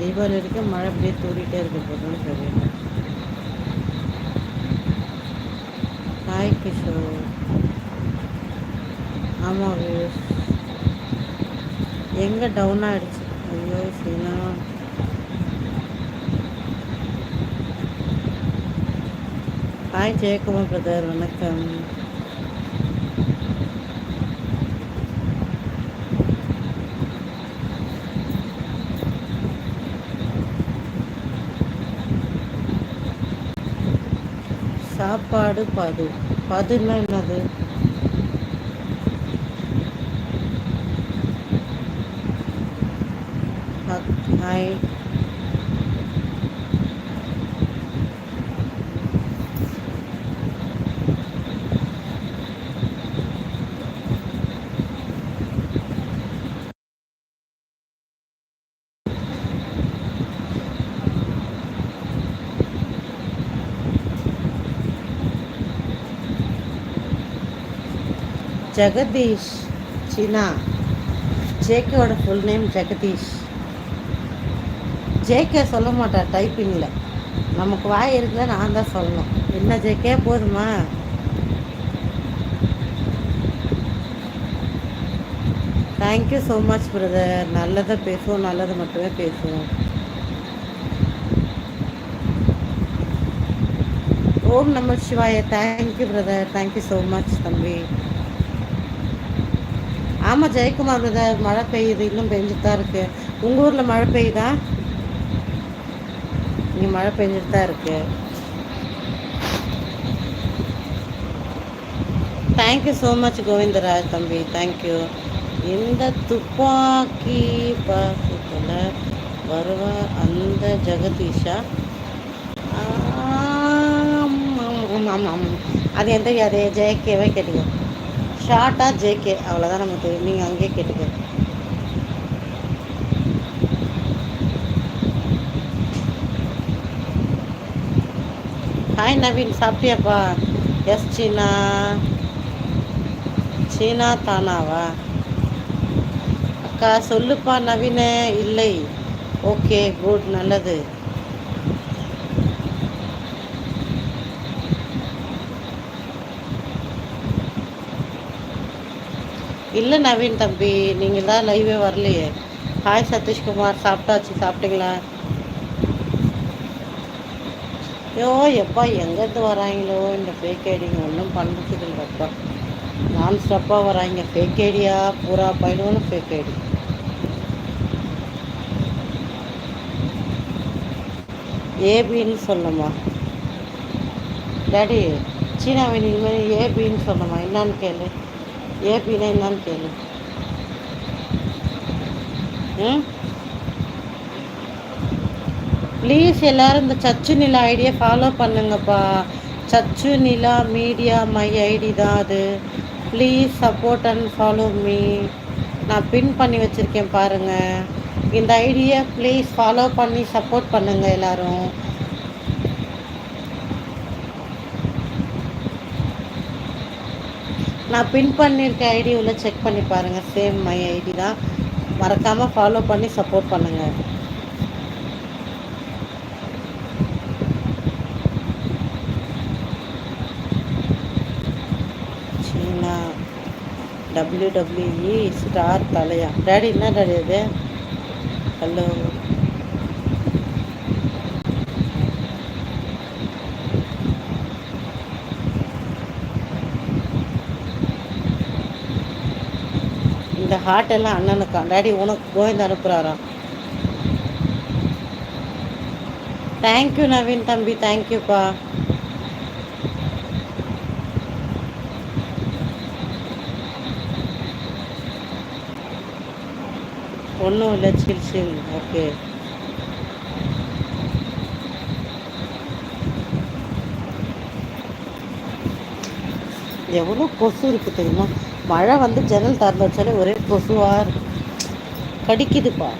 தீபாவளி வரைக்கும் மழை அப்படியே தூரிகிட்டே இருக்க போதுன்னு தெரியல ஹாய் கிஷோர் ஆமாம் வியூஸ் எங்கே டவுன் ஆகிடுச்சு ஐயோ சீனா. ஹாய் ஜெயக்குமார் பிரதர் வணக்கம். சாப்பாடு பது பதுன்னா என்னது? ஹாய் ஜெகதீஷ் சீனா. ஜேகேவோட ஃபுல் நேம் ஜெகதீஷ். ஜேகே சொல்ல மாட்டார் டைப்பிங்கில் நமக்கு வாய் இருக்குல்ல நான் தான் சொல்லணும். என்ன ஜேகே போதுமா? தேங்க்யூ ஸோ மச் பிரதர் நல்லதை பேசுவோம் நல்லதை மட்டுமே பேசுவோம். ஓம் நம சிவாய. Thank you brother thank you so much தம்பி. ஆமாம் ஜெயக்குமார் பிரதர் மழை பெய்யுது இன்னும் பெஞ்சிட்டு தான் இருக்கு. உங்கள் ஊரில் மழை பெய்யுதா? இங்கே மழை பெஞ்சிட்டு தான் இருக்கு தேங்க்யூ ஸோ மச் கோவிந்தராஜ் தம்பி. தேங்க்யூ இந்த துப்பாக்கி பாசத்தில் வருவா அந்த ஜெகதீஷா? அது எந்த அது ஜேகேவே கேட்டீங்க ஷார்ட்டாக ஜேகே அவ்வளோதான் நமக்கு தெரியும். நீங்கள் அங்கேயே கேட்டுக்கோங்க. ஹாய் நவீன் சாப்பிட்டியாப்பா? எஸ் சீனா. சீனா தானாவா? அக்கா சொல்லுப்பா நவீன. இல்லை. ஓகே குட் நல்லது. இல்லை நவீன் தம்பி நீங்கள் தான் லைவே வரலையே. ஹாய் சதீஷ்குமார் சாப்பிட்டாச்சு சாப்பிட்டீங்களா? ஐயோ எப்பா எங்கேருந்து வராங்களோ இந்த ஃபேக் ஐடிங்க ஒன்றும் பண்ணுறதுக்கு இல்லைப்பா நான் ஸ்டப்பாக வராங்க. ஃபேக் ஐடியா பூரா பயிலுவனும் ஃபேக் ஐடி ஏபின்னு சொல்லுமா. டாடி சீனாவின் இனிமேல் ஏபின்னு சொல்லுமா. என்னான்னு கேளு. ஏபின்னா என்னன்னு கேளு. ம்? ப்ளீஸ் எல்லாரும் இந்த சச்சு நிலா ஐடியை ஃபாலோ பண்ணுங்கப்பா. Sachu Nila media my ID தான் அது. Please support and follow me நான் பின் பண்ணி வச்சுருக்கேன் பாருங்கள் இந்த ஐடியை ப்ளீஸ் ஃபாலோ பண்ணி சப்போர்ட் பண்ணுங்கள் எல்லோரும். நான் பின் பண்ணியிருக்க ஐடி உள்ள செக் பண்ணி பாருங்கள் சேம் மை ஐடி தான். மறக்காமல் ஃபாலோ பண்ணி சப்போர்ட் பண்ணுங்கள் சீனா டபிள்யூ டபிள்யூஇ ஸ்டார் தலையா. டேடி என்ன டேடி அது? ஹலோ இந்த ஹார்ட் எல்லாம் அண்ணனுக்கா டாடி உனக்கு கோவிந்த் அனுப்புகிறாராம் தேங்க்யூ நவீன் தம்பி தேங்க்யூப்பா ஒன்றும் இல்லை சில் சில் ஓகே எவ்வளோ கொசு இருக்குது தெரியுமா? மழை வந்து ஜன்னல் திறந்து வச்சாலே ஒரே கொசுவாக இருக்கு. கடிக்குதுப்பா.